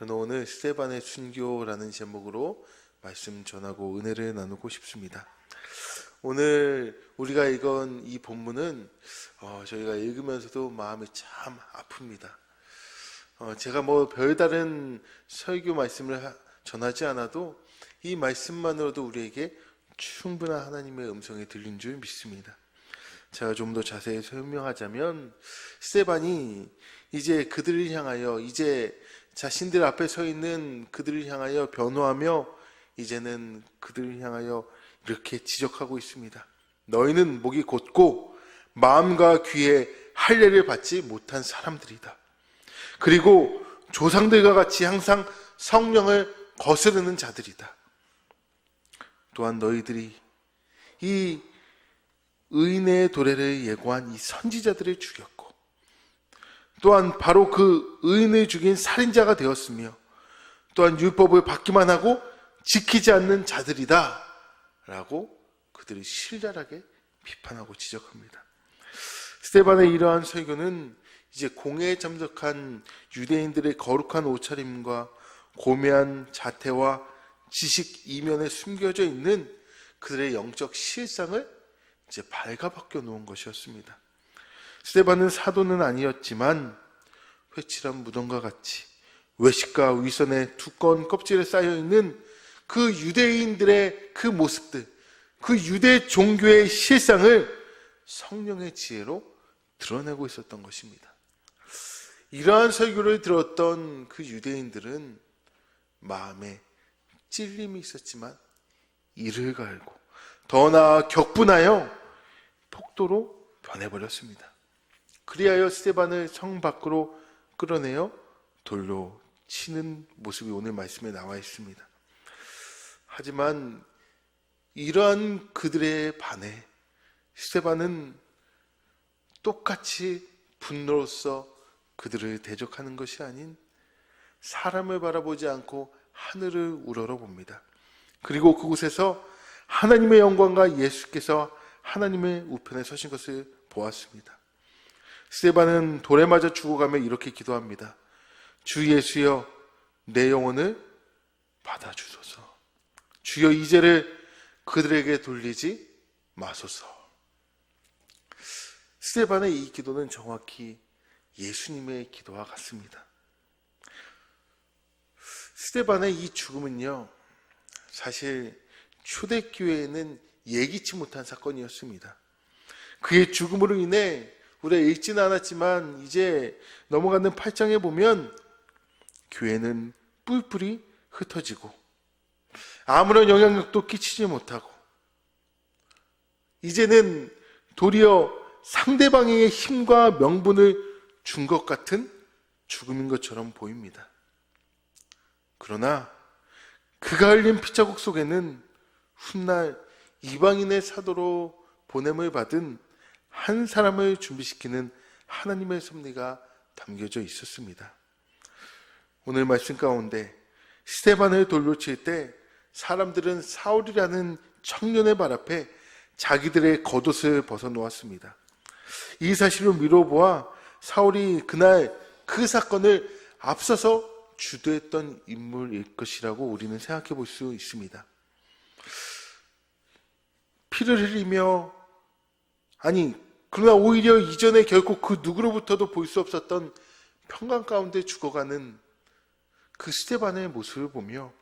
저는 오늘 스테반의 순교라는 제목으로 말씀 전하고 은혜를 나누고 싶습니다. 오늘 우리가 읽은 이 본문은 어, 저희가 읽으면서도 마음이 참 아픕니다. 어, 제가 뭐 별다른 설교 말씀을 하- 전하지 않아도 이 말씀만으로도 우리에게 충분한 하나님의 음성이 들린 줄 믿습니다. 제가 좀 더 자세히 설명하자면 스테반이 이제 그들을 향하여 이제 자신들 앞에 서 있는 그들을 향하여 변호하며 이제는 그들을 향하여 이렇게 지적하고 있습니다. 너희는 목이 곧고 마음과 귀에 할례를 받지 못한 사람들이다. 그리고 조상들과 같이 항상 성령을 거스르는 자들이다. 또한 너희들이 이 의인의 도래를 예고한 이 선지자들을 죽였고 또한 바로 그 의인을 죽인 살인자가 되었으며 또한 율법을 받기만 하고 지키지 않는 자들이다 라고 그들이 신랄하게 비판하고 지적합니다. 스테반의 이러한 설교는 이제 공회에 참석한 유대인들의 거룩한 옷차림과 고매한 자태와 지식 이면에 숨겨져 있는 그들의 영적 실상을 이제 발가벗겨 놓은 것이었습니다. 스테반은 사도는 아니었지만 회칠한 무덤과 같이 외식과 위선의 두꺼운 껍질에 쌓여 있는 그 유대인들의 그 모습들, 그 유대 종교의 실상을 성령의 지혜로 드러내고 있었던 것입니다. 이러한 설교를 들었던 그 유대인들은 마음에 찔림이 있었지만 이를 갈고 더 나아 격분하여 폭도로 변해버렸습니다. 그리하여 스테반을 성 밖으로 끌어내어 돌로 치는 모습이 오늘 말씀에 나와 있습니다. 하지만 이러한 그들의 반해 스테반은 똑같이 분노로서 그들을 대적하는 것이 아닌 사람을 바라보지 않고 하늘을 우러러 봅니다. 그리고 그곳에서 하나님의 영광과 예수께서 하나님의 우편에 서신 것을 보았습니다. 스테반은 돌에 맞아 죽어가며 이렇게 기도합니다. 주 예수여 내 영혼을 받아주소서. 주여 이제를 그들에게 돌리지 마소서. 스테반의 이 기도는 정확히 예수님의 기도와 같습니다. 스테반의 이 죽음은요, 사실 초대교회에는 예기치 못한 사건이었습니다. 그의 죽음으로 인해 우리가 읽지는 않았지만 이제 넘어가는 8장에 보면 교회는 뿔뿔이 흩어지고 아무런 영향력도 끼치지 못하고 이제는 도리어 상대방에게 힘과 명분을 준 것 같은 죽음인 것처럼 보입니다. 그러나 그가 흘린 피자국 속에는 훗날 이방인의 사도로 보냄을 받은 한 사람을 준비시키는 하나님의 섭리가 담겨져 있었습니다. 오늘 말씀 가운데 스테반을 돌로 칠 때 사람들은 사울이라는 청년의 발 앞에 자기들의 겉옷을 벗어 놓았습니다. 이 사실을 미뤄보아 사울이 그날 그 사건을 앞서서 주도했던 인물일 것이라고 우리는 생각해 볼 수 있습니다. 피를 흘리며 아니 그러나 오히려 이전에 결코 그 누구로부터도 볼 수 없었던 평강 가운데 죽어가는 그 스테반의 모습을 보며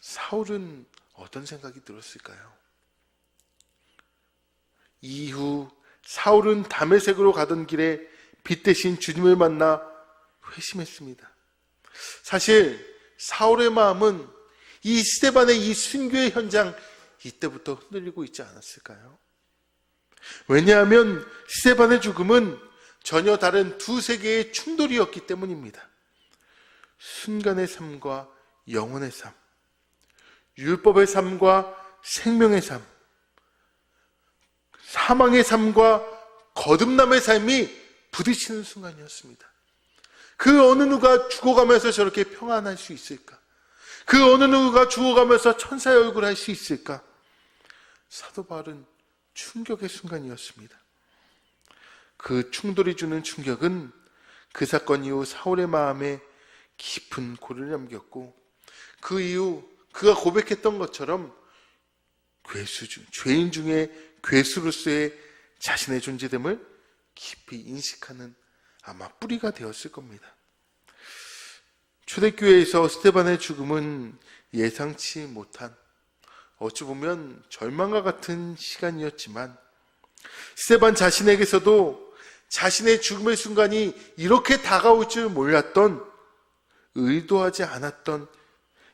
사울은 어떤 생각이 들었을까요? 이후 사울은 담에색으로 가던 길에 빛 대신 주님을 만나 회심했습니다. 사실 사울의 마음은 이 스테반의 이 순교의 현장 이때부터 흔들리고 있지 않았을까요? 왜냐하면 스테반의 죽음은 전혀 다른 두 세계의 충돌이었기 때문입니다. 순간의 삶과 영혼의 삶, 율법의 삶과 생명의 삶, 사망의 삶과 거듭남의 삶이 부딪히는 순간이었습니다. 그 어느 누가 죽어가면서 저렇게 평안할 수 있을까? 그 어느 누가 죽어가면서 천사의 얼굴 할 수 있을까? 사도 바울은 충격의 순간이었습니다. 그 충돌이 주는 충격은 그 사건 이후 사울의 마음에 깊은 고를 남겼고 그 이후 그가 고백했던 것처럼 괴수 중 죄인 중에 괴수로서의 자신의 존재됨을 깊이 인식하는 아마 뿌리가 되었을 겁니다. 초대교회에서 스테반의 죽음은 예상치 못한 어찌 보면 절망과 같은 시간이었지만 스테반 자신에게서도 자신의 죽음의 순간이 이렇게 다가올 줄 몰랐던 의도하지 않았던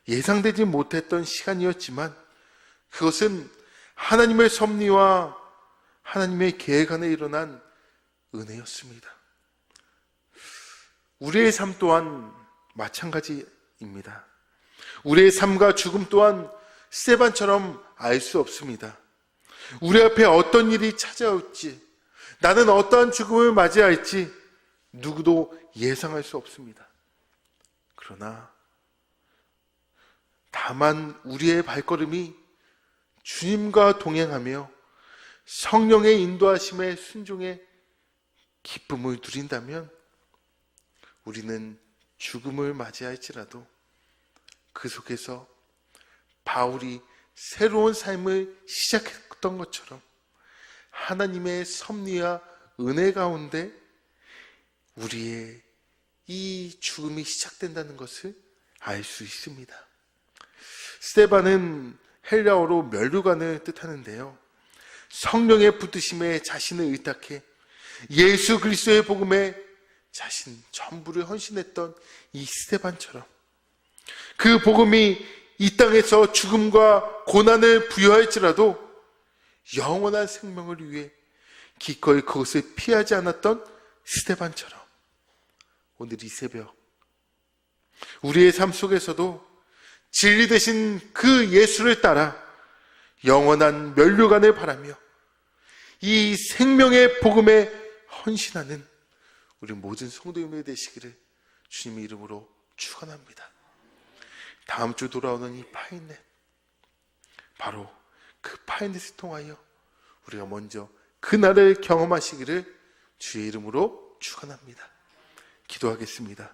예상되지 못했던 시간이었지만 그것은 하나님의 섭리와 하나님의 계획 안에 일어난 은혜였습니다. 우리의 삶 또한 마찬가지입니다. 우리의 삶과 죽음 또한 스테반처럼 알 수 없습니다. 우리 앞에 어떤 일이 찾아올지, 나는 어떠한 죽음을 맞이할지 누구도 예상할 수 없습니다. 그러나 다만 우리의 발걸음이 주님과 동행하며 성령의 인도하심에 순종해 기쁨을 누린다면 우리는 죽음을 맞이할지라도 그 속에서 바울이 새로운 삶을 시작했던 것처럼 하나님의 섭리와 은혜 가운데 우리의 이 죽음이 시작된다는 것을 알 수 있습니다. 스테반은 헬라어로 멸류관을 뜻하는데요. 성령의 붙드심에 자신을 의탁해 예수 그리스도의 복음에 자신 전부를 헌신했던 이 스테반처럼 그 복음이 이 땅에서 죽음과 고난을 부여할지라도 영원한 생명을 위해 기꺼이 그것을 피하지 않았던 스테반처럼 오늘 이 새벽 우리의 삶 속에서도 진리 되신 그 예수를 따라 영원한 멸류관을 바라며 이 생명의 복음에 헌신하는 우리 모든 성도님들 되시기를 주님의 이름으로 축원합니다. 다음 주 돌아오는 이 파인넷 바로 그 파인넷을 통하여 우리가 먼저 그날을 경험하시기를 주의 이름으로 축원합니다. 기도하겠습니다.